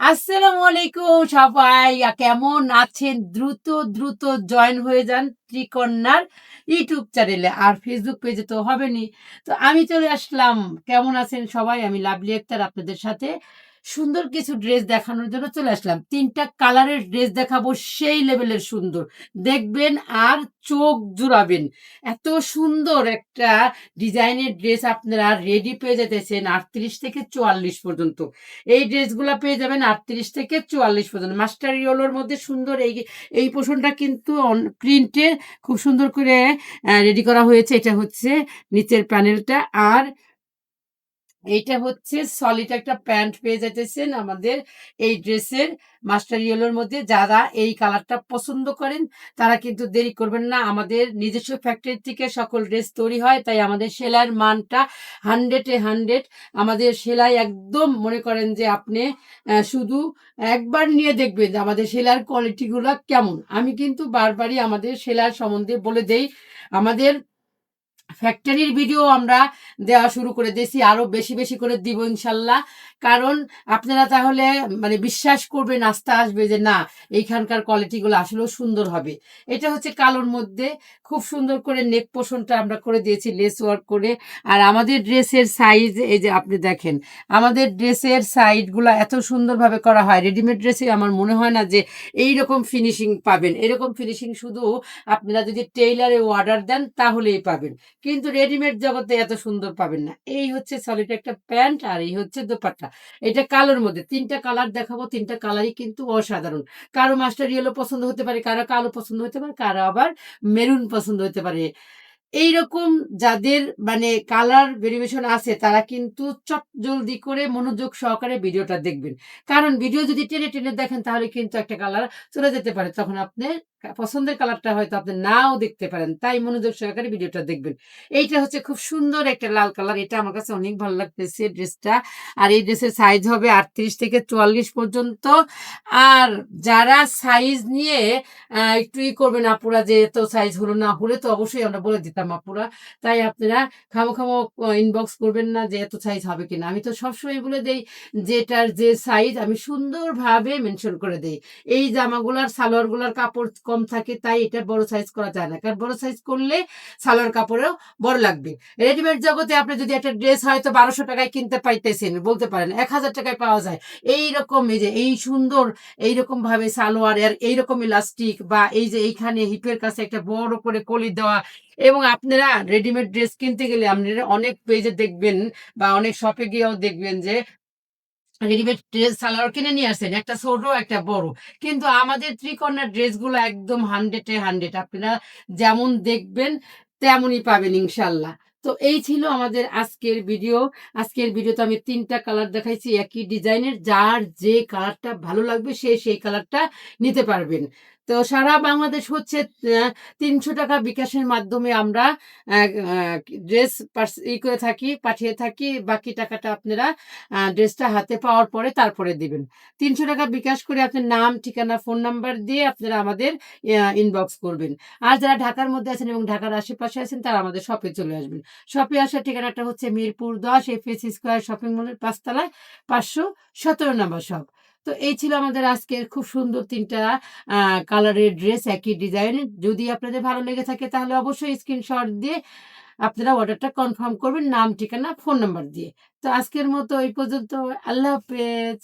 আসসালামু আলাইকুম সবাই কেমন আছেন? দ্রুত, দ্রুত জয়েন হয়ে যান ত্রিকন্যার ইউটিউব চ্যানেলে। আর ফেসবুক পেজে তো হবেনি তো আমি চলে আসলাম। কেমন আছেন সবাই? আমি লাভলি আক্তার আপনাদের সাথে সুন্দর কিছু ড্রেস দেখানোর জন্য চলে আসলাম। তিনটা কালারের ড্রেস দেখাবো, সেই লেভেলের সুন্দর। দেখবেন আর চোখ জুড়াবেন। এত সুন্দর একটা ডিজাইনের ড্রেস আপনারা রেডি পেয়ে যেতেছেন আটত্রিশ থেকে ৪৪ পর্যন্ত। এই ড্রেসগুলো পেয়ে যাবেন ৩৮ থেকে ৪৪ পর্যন্ত। মাস্টার ইয়েলোর মধ্যে সুন্দর এই এই পোরশনটা কিন্তু প্রিন্টে খুব সুন্দর করে রেডি করা হয়েছে। এটা হচ্ছে নিচের প্যানেলটা। আর এইটা হচ্ছে সলিড একটা প্যান্ট পেয়ে যাইতেছেন আমাদের এই ড্রেসের মাস্টার ইয়েলোর মধ্যে। যারা এই কালারটা পছন্দ করেন, তারা কিন্তু দেরি করবেন না। আমাদের নিজস্ব ফ্যাক্টরি থেকে সকল ড্রেস তৈরি হয়। তাই আমাদের সেলাইয়ের মানটা 100 এ 100 আমাদের সেলাই একদম মনে করেন যে আপনি শুধু একবার নিয়ে দেখবেন আমাদের সেলাইয়ের কোয়ালিটিগুলো কেমন। আমি কিন্তু বারবারই আমাদের সেলাইয়ের সম্বন্ধে বলে দেই। আমাদের ফ্যাক্টরির ভিডিও আমরা দেওয়া শুরু করে দিয়েছি। আরও বেশি, বেশি করে দিব ইনশাল্লাহ। কারণ আপনারা তাহলে মানে বিশ্বাস করবেন, আস্থা আসবে যে না এইখানকার কোয়ালিটিগুলো আসলেও সুন্দর হবে। এটা হচ্ছে কালোর মধ্যে খুব সুন্দর করে নেক পোষণটা আমরা করে দিয়েছি লেস ওয়ার্ক করে। আর আমাদের ড্রেসের সাইজ এই যে আপনি দেখেন, আমাদের ড্রেসের সাইডগুলা এত সুন্দরভাবে করা হয়। রেডিমেড ড্রেসে আমার মনে হয় না যে এইরকম ফিনিশিং পাবেন। এরকম ফিনিশিং শুধু আপনারা যদি টেইলারে অর্ডার দেন তাহলেই পাবেন। কিন্তু রেডিমেড জগতে এত সুন্দর পাবেন না। এই হচ্ছে সলিড একটা প্যান্ট আর এই হচ্ছে দোপাট্টা। এটা কালোর মধ্যে ৩ টা কালার দেখাবো। ৩ টা কালারই কিন্তু অসাধারণ। কারও মাস্টার ইয়েলো পছন্দ হতে পারে, কারও কালো পছন্দ হতে পারে, কারও আবার মেরুন পছন্দ হতে পারে। এইরকম যাদের মানে কালার ভেরিয়েশন আছে তারা কিন্তু চট জলদি করে মনোযোগ সহকারে ভিডিওটা দেখবেন। কারণ ভিডিও যদি টেনে, টেনে দেখেন তাহলে কিন্তু একটা কালার চলে যেতে পারে। তখন আপনি পছন্দের কালারটা হয়তো আপনি নাও দেখতে পারেন। তাই মনোযোগ সহকারে ভিডিওটা দেখবেন। এইটা হচ্ছে খুব সুন্দর একটা লাল কালার। এটা আমার কাছে অনেক ভালো লাগতেছে ড্রেসটা। আর এই ড্রেসের সাইজ হবে ৩৮ থেকে ৪৪ পর্যন্ত। আর যারা সাইজ নিয়ে একটু ই করবেন আপুরা যে এত সাইজ হলো না হলে তো অবশ্যই আমরা বলে দিতাম আপুরা। তাই আপনারা খামো, খামো ইনবক্স করবেন না যে এত সাইজ হবে কিনা। আমি তো সবসময় বলে দেই যেটার যে সাইজ আমি সুন্দরভাবে মেনশন করে দেই। এই জামাগুলার সালোয়ারগুলার কাপড় কম থাকে, তাই এটা বড় সাইজ করা যায় না। কারণ বড় সাইজ করলে সালোয়ার কাপড়েও বড় লাগবে। রেডিমেড জগতে আপনি যদি একটা ড্রেস হয়তো বারোশো টাকায় কিনতে পাইতেছেন, বলতে পারেন। এক হাজার টাকায় পাওয়া যায়। এইরকম এই যে, এই সুন্দর এইরকমভাবে সালোয়ার আর এইরকম ইলাস্টিক বা এই যে, এইখানে হিপের কাছে একটা বড় করে কলি দেওয়া এবং আপনারা রেডিমেড ড্রেস কিনতে গেলে আপনারা অনেক পেজে দেখবেন বা অনেক শপে গিয়েও দেখবেন যে রেডিমেড ড্রেস সালোয়ার কিনে নিয়ে আসছেন। একটা ছোট, একটা বড়। কিন্তু আমাদের ত্রিকর্ণার ড্রেসগুলো একদম হান্ড্রেডে হান্ড্রেড আপনারা যেমন দেখবেন, তেমনই পাবেন ইনশাল্লাহ তো এই ছিল আমাদের আজকের ভিডিও। আজকের ভিডিওতে আমি তিনটা কালার দেখাইছি, একই ডিজাইনের। যার যে কালারটা ভালো লাগবে, সে সেই কালারটা নিতে পারবেন। তো সারা বাংলাদেশ হচ্ছে তিনশো টাকা বিকাশের মাধ্যমে আমরা ড্রেস ই করে থাকি, পাঠিয়ে থাকি। বাকি টাকাটা আপনারা ড্রেসটা হাতে পাওয়ার পরে তারপরে দিবেন। ৳৩০০ বিকাশ করে আপনার নাম, ঠিকানা, ফোন নাম্বার দিয়ে আপনারা আমাদের ইনবক্স করবেন। আর যারা ঢাকার মধ্যে আছেন এবং ঢাকার আশেপাশে আছেন তারা আমাদের শপে চলে আসবেন। শপে আসার ঠিকানাটা হচ্ছে মিরপুর ১০ এফএস স্কোয়ার শপিং মলের পাঁচতলায় পাঁচশো সতেরো নম্বর শপ। তো এই ছিল আমাদের আজকের খুব সুন্দর ৩ টা কালারের ড্রেস একই ডিজাইন যদি আপনাদের ভালো লেগে থাকে তাহলে অবশ্যই স্ক্রিনশট দিয়ে আপনারা অর্ডারটা কনফার্ম করবেন নাম, ঠিকানা, ফোন নাম্বার দিয়ে। তো আজকের মতো এই পর্যন্ত। আল্লাহ হাফেজ।